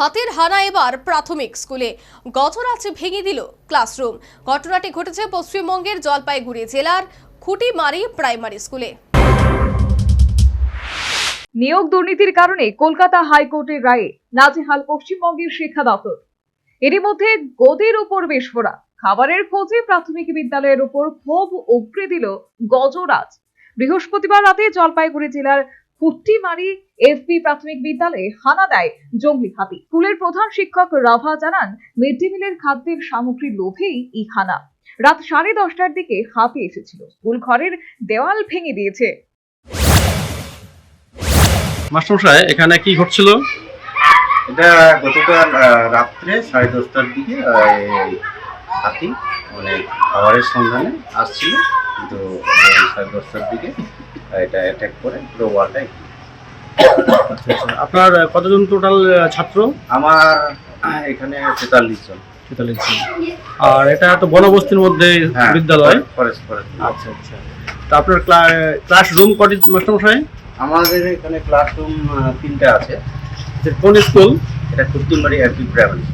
হাতের হানা এবার প্রাথমিক স্কুলে। গতরাত ভেঙে দিল ক্লাসরুম। ঘটনাটি ঘটেছে পশ্চিমবঙ্গের জলপাইগুড়ি জেলার খুঁটিমারি প্রাইমারি স্কুলে। নিয়োগ দুর্নীতির কারণে কলকাতা হাইকোর্টের রায়ে নাজেহাল পশ্চিমবঙ্গের শিক্ষা দপ্তর। এরই মধ্যে গদির উপর বিস্ফোরণ খাবারের খোঁজে প্রাথমিক বিদ্যালয়ের উপর ক্ষোভ উগড়ে দিল গজরাজ। বৃহস্পতিবার রাতে জলপাইগুড়ি জেলার কুট্টিমারি এফবি প্রাথমিক বিদ্যালয়ে হানা দেয় জঙ্গলি হাতি। স্কুলের প্রধান শিক্ষক রাভা জানান মিড ডে মিলের খাদ্যের সামগ্রীর লোভেই এই হানা। রাত সাড়ে দশটার দিকে হাতি এসেছিল। স্কুল ঘরের দেওয়াল ভেঙে দিয়েছে। মাস্টারমশাই এখানে কি ঘটছিল? এটা গতকাল রাত্রে সাড়ে দশটার দিকে হাতি মানে খাবারের সন্ধানে আসছিল। কিন্তু সাড়ে দশটার দিকে এটা অ্যাটাক করে পুরো ওয়ালটাই আপনার কতজন টোটাল ছাত্র? আমার এখানে তেতাল্লিশ জন। তেতাল্লিশ জন। আর এটা তো বনবস্তির মধ্যে হ্যাঁ বিদ্যালয়? ফরেস্ট ফরেস্ট আচ্ছা আচ্ছা। তা আপনার ক্লাস রুম কটি মাস্টারমশাই? আমাদের এখানে ক্লাসরুম তিনটা আছে। কোন স্কুল এটা Kuttimari LP primary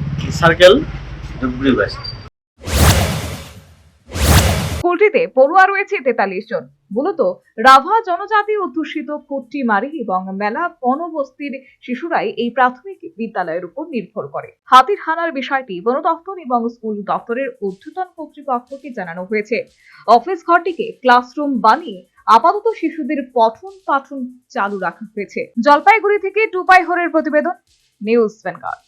circle Dhupguri west স্কুলটিতে পড়ুয়া রয়েছে তেতাল্লিশ জন। মূলত রাভা জনজাতি অধ্যুষিত কুট্টিমারি এবং মেলা বনবস্তির শিশুরাই এই প্রাথমিক বিদ্যালয়ের উপর নির্ভর করে। হাতির হানার বিষয়টি বন দপ্তর এবং স্কুল দপ্তরের ঊর্ধ্বতন কর্তৃপক্ষকে জানানো হয়েছে। অফিস ঘরটিকে ক্লাসরুম বানিয়ে আপাতত শিশুদের পঠন পাঠন চালু রাখা হয়েছে। জলপাইগুড়ি থেকে টুপাই হরের প্রতিবেদন, নিউজ ভ্যানগার্ড